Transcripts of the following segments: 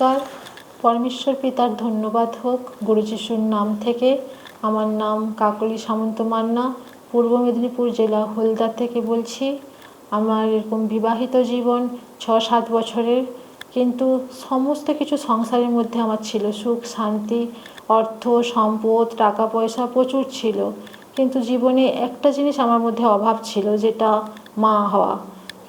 নমস্কার। পরমেশ্বর পিতার ধন্যবাদ হোক। গুরু নাম থেকে। আমার নাম কাকলি সামন্ত মান্না। পূর্ব মেদিনীপুর জেলা হলদা থেকে বলছি। আমার এরকম বিবাহিত জীবন ছ সাত বছরের। কিন্তু সমস্ত কিছু সংসারের মধ্যে আমার ছিল সুখ, শান্তি, অর্থ, সম্পদ টাকা পয়সা প্রচুর ছিল। কিন্তু জীবনে একটা জিনিস আমার মধ্যে অভাব ছিল, যেটা মা হওয়া।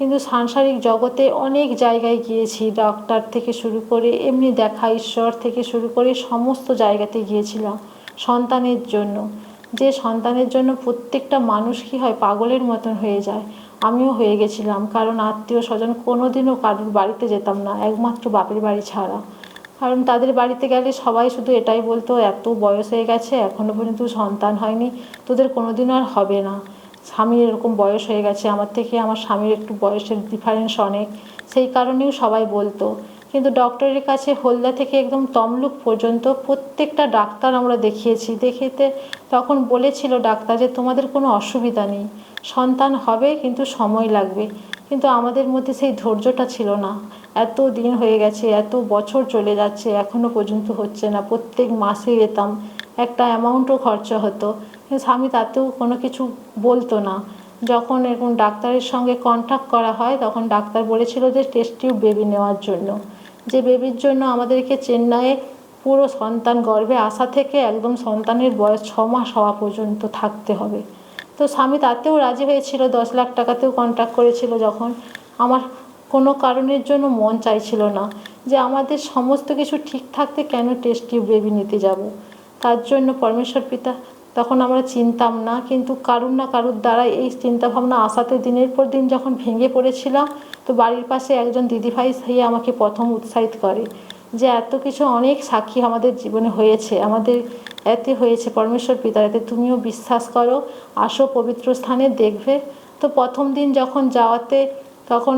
কিন্তু সাংসারিক জগতে অনেক জায়গায় গিয়েছি ডক্টর থেকে শুরু করে এমনি দেখা, ঈশ্বর থেকে শুরু করে সমস্ত জায়গাতে গিয়েছিলাম সন্তানের জন্য। যে সন্তানের জন্য প্রত্যেকটা মানুষ কী হয় পাগলের মতন হয়ে যায়। আমিও হয়ে গেছিলাম, কারণ আত্মীয় স্বজন কোনোদিনও কারোর বাড়িতে যেতাম না, একমাত্র বাপের বাড়ি ছাড়া। কারণ তাদের বাড়িতে গেলে সবাই শুধু এটাই বলতো, এত বয়স হয়ে গেছে এখনও পর্যন্ত সন্তান হয়নি, তোদের কোনোদিনও আর হবে না। স্বামীর এরকম বয়স হয়ে গেছে, আমার থেকে আমার স্বামীর একটু বয়সের ডিফারেন্স অনেক। সেই কারণেও সবাই বলতো। কিন্তু ডক্টরের কাছে হলদা থেকে একদম তমলুক পর্যন্ত প্রত্যেকটা ডাক্তার আমরা দেখিয়েছি। দেখিতে তখন বলেছিল ডাক্তার যে, তোমাদের কোনো অসুবিধা নেই। সন্তান হবে, কিন্তু সময় লাগবে। কিন্তু আমাদের মধ্যে সেই ধৈর্যটা ছিল না। এত দিন হয়ে গেছে, এত বছর চলে যাচ্ছে এখনও পর্যন্ত হচ্ছে না। প্রত্যেক মাসে যেতাম, একটা অ্যামাউন্টও খরচা হতো। স্বামী তাতেও কোনো কিছু বলতো না। যখন এরকম ডাক্তারের সঙ্গে কন্ট্যাক্ট করা হয়, তখন ডাক্তার বলেছিল যে টেস্ট টিউব বেবি নেওয়ার জন্য। যে বেবির জন্য আমাদেরকে চেন্নাইয়ে পুরো সন্তান গর্ভে আসা থেকে একদম সন্তানের বয়স ছ মাস হওয়া পর্যন্ত থাকতে হবে। তো স্বামী তাতেও রাজি হয়েছিল, দশ লাখ টাকাতেও কন্ট্যাক্ট করেছিল যখন। আমার কোনো কারণের জন্য মন চাইছিল না যে, আমাদের সমস্ত কিছু ঠিক থাকতে কেন টেস্ট টিউব বেবি নিতে যাব। তার জন্য পরমেশ্বর পিতা তখন আমরা চিনতাম না, কিন্তু কারুর না কারুর দ্বারা এই চিন্তাভাবনা আসাতে দিনের পর দিন যখন ভেঙে পড়েছিলাম, তো বাড়ির পাশে একজন দিদিভাই সেই আমাকে প্রথম উৎসাহিত করে যে এত কিছু অনেক সাক্ষী আমাদের জীবনে হয়েছে, আমাদের এতে হয়েছে, পরমেশ্বর পিতার এতে তুমিও বিশ্বাস করো, আসো পবিত্র স্থানে দেখবে। তো প্রথম দিন যখন যাওয়াতে তখন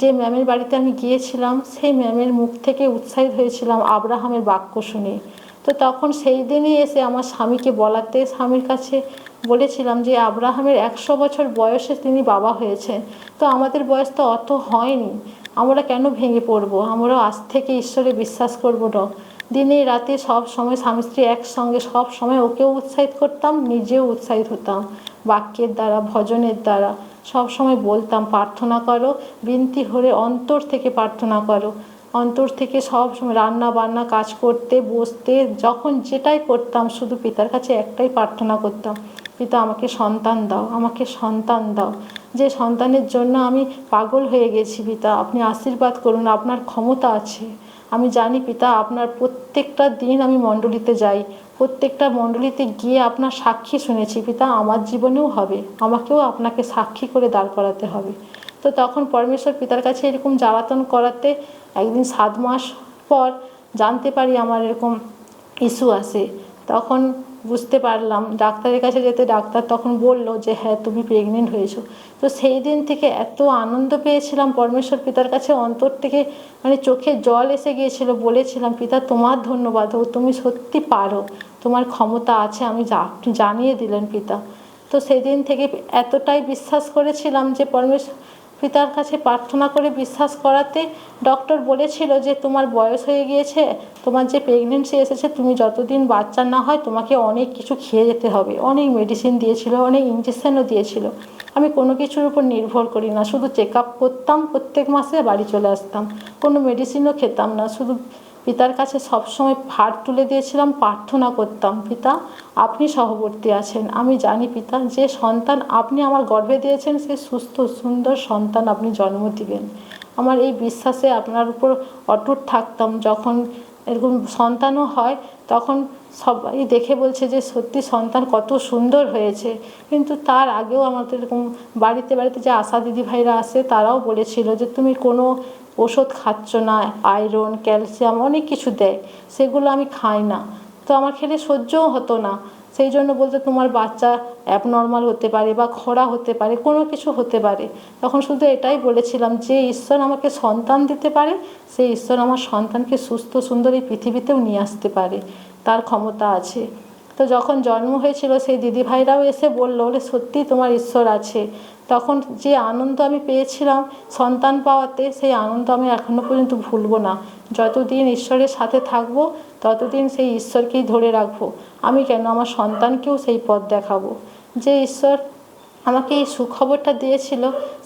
যে ম্যামের বাড়িতে আমি গিয়েছিলাম, সেই ম্যামের মুখ থেকে উৎসাহিত হয়েছিলাম আব্রাহামের বাক্য শুনে। তো তখন সেই দিনই এসে আমার স্বামীকে বলাতে স্বামীর কাছে বলেছিলাম যে, আব্রাহামের একশো বছর বয়সে তিনি বাবা হয়েছেন। তো আমাদের বয়স তো অত হয়নি। আমরা কেন ভেঙে পড়ব? আমরাও আজ থেকে ঈশ্বরে বিশ্বাস করব না দিনে রাতে সব সময় স্বামী স্ত্রী একসঙ্গে, সব সময় ওকেও উৎসাহিত করতাম, নিজেও উৎসাহিত হতাম। বাক্যের দ্বারা, ভজনের দ্বারা। সব সময় বলতাম, প্রার্থনা করো, বিনতি হলে অন্তর থেকে প্রার্থনা করো। অন্তর থেকে সব সময় রান্না বান্না, কাজ করতে, বসতে, যখন যেটাই করতাম, শুধু পিতার কাছে একটাই প্রার্থনা করতাম, পিতা, আমাকে সন্তান দাও, আমাকে সন্তান দাও। যে সন্তানের জন্য আমি পাগল হয়ে গেছি, পিতা, আপনি আশীর্বাদ করুন, আপনার ক্ষমতা আছে। আমি জানি, পিতা, আপনার প্রত্যেকটা দিন আমি মণ্ডলীতে যাই, প্রত্যেকটা মণ্ডলীতে গিয়ে আপনার সাক্ষী শুনেছি, পিতা, আমার জীবনেও হবে, আমাকেও আপনাকে সাক্ষী করে দাঁড় করাতে হবে। তো তখন পরমেশ্বর পিতার কাছে এরকম জ্বালাতন করাতে একদিন সাত মাস পর জানতে পারি আমার এরকম ইস্যু আসে তখন বুঝতে পারলাম, ডাক্তারের কাছে যেতে ডাক্তার তখন বলল যে হ্যাঁ তুমি প্রেগনেন্ট হয়েছো। তো সেই দিন থেকে এত আনন্দ পেয়েছিলাম পরমেশ্বর পিতার কাছে। অন্তর থেকে মানে চোখে জল এসে গিয়েছিল। বলেছিলাম, পিতা, তোমার ধন্যবাদ ও তুমি সত্যি পারো। তোমার ক্ষমতা আছে, আমি আপনি জানিয়ে দিলেন পিতা। তো সেদিন থেকে এতটাই বিশ্বাস করেছিলাম যে পরমেশ্বর পিতার কাছে প্রার্থনা করে বিশ্বাস করাতে ডক্টর বলেছিল যে, তোমার বয়স হয়ে গিয়েছে, তোমার যে প্রেগনেন্সি এসেছে, তুমি যতদিন বাচ্চা না হয়, তোমাকে অনেক কিছু খেয়ে যেতে হবে। অনেক মেডিসিন দিয়েছিল, অনেক ইঞ্জেকশনও দিয়েছিল। আমি কোনো কিছুর উপর নির্ভর করি না, শুধু চেক আপ করতাম প্রত্যেক মাসে বাড়ি চলে আসতাম। কোনো মেডিসিনও খেতাম না, শুধু পিতার কাছে সবসময় ভার তুলে দিয়েছিলাম, প্রার্থনা করতাম, পিতা, আপনি সহবর্তী আছেন। আমি জানি, পিতা, যে সন্তান আপনি আমার গর্ভে দিয়েছেন, সে সুস্থ, সুন্দর সন্তান আপনি জন্ম দিবেন। আমার এই বিশ্বাসে আপনার উপর অটুট থাকতাম। যখন এরকম সন্তানও হয়, তখন সবাই দেখে বলছে যে, সত্যি সন্তান কত সুন্দর হয়েছে। কিন্তু তার আগেও আমাদের এরকম বাড়িতে বাড়িতে যে আশা দিদিভাইরা আসে তারাও বলেছিল যে, তুমি কোনো ওষুধ খাচ্ছ না আয়রন ক্যালসিয়াম অনেক কিছু দেয়, সেগুলো আমি খাই না। তো আমার খেলে সহ্যও হতো না। সেই জন্য বলতে তোমার বাচ্চা অ্যাবনর্মাল হতে পারে বা খরা হতে পারে, কোনো কিছু হতে পারে। তখন শুধু এটাই বলেছিলাম যে ঈশ্বর আমাকে সন্তান দিতে পারে, সেই ঈশ্বর আমার সন্তানকে সুস্থ সুন্দর এই পৃথিবীতেও নিয়ে আসতে পারে। তার ক্ষমতা আছে। তো যখন জন্ম হয়েছিল, সেই দিদিভাইরাও এসে বলল বলে সত্যি তোমার ঈশ্বর আছে। তখন যে আনন্দ আমি পেয়েছিলাম সন্তান পাওয়াতে, সেই আনন্দ আমি এখনও পর্যন্ত ভুলবো না। যতদিন ঈশ্বরের সাথে থাকব, ততদিন সেই ঈশ্বরকেই ধরে রাখব। আমি কেন আমার সন্তানকেও সেই পথ দেখাবো? যে ঈশ্বর আমাকে এই সুখবরটা দিয়েছিল।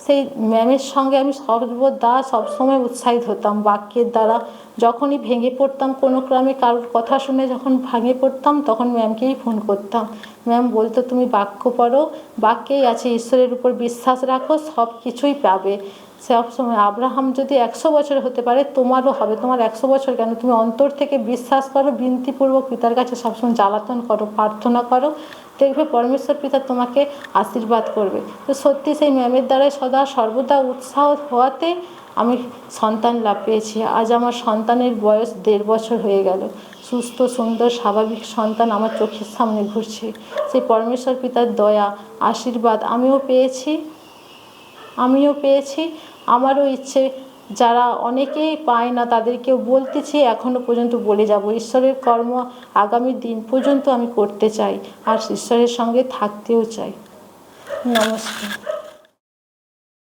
সেই ম্যামের সঙ্গে আমি সর্বদা সবসময় উৎসাহিত হতাম। বাক্যের দ্বারা যখনই ভেঙে পড়তাম, কোনো ক্রমে কারোর কথা শুনে যখন ভেঙে পড়তাম, তখন ম্যামকেই ফোন করতাম। ম্যাম বলতো, তুমি বাক্য পড়ো, বাক্যেই আছে, ঈশ্বরের উপর বিশ্বাস রাখো, সব কিছুই পাবে। সবসময় আব্রাহাম যদি একশো বছর হতে পারে, তোমারও হবে। তোমার একশো বছর কেন? তুমি অন্তর থেকে বিশ্বাস করো, বিনতিপূর্বক পিতার কাছে সবসময় জ্বালাতন করো, প্রার্থনা করো। দেখবে পরমেশ্বর পিতা তোমাকে আশীর্বাদ করবে। তো সত্যি সেই ম্যামের দ্বারাই সদা সর্বদা উৎসাহ হওয়াতে আমি সন্তান লাভ পেয়েছি। আজ আমার সন্তানের বয়স দেড় বছর হয়ে গেল। সুস্থ, সুন্দর, স্বাভাবিক সন্তান আমার চোখের সামনে ঘুরছে। সেই পরমেশ্বর পিতার দয়া, আশীর্বাদ আমিও পেয়েছি। আমিও পেয়েছি। আমারও ইচ্ছে যারা অনেকেই পায় না তাদেরকেও বলতেছি এখনও পর্যন্ত বলে যাব, ঈশ্বরের কর্ম আগামী দিন পর্যন্ত আমি করতে চাই, আর ঈশ্বরের সঙ্গে থাকতেও চাই। নমস্কার।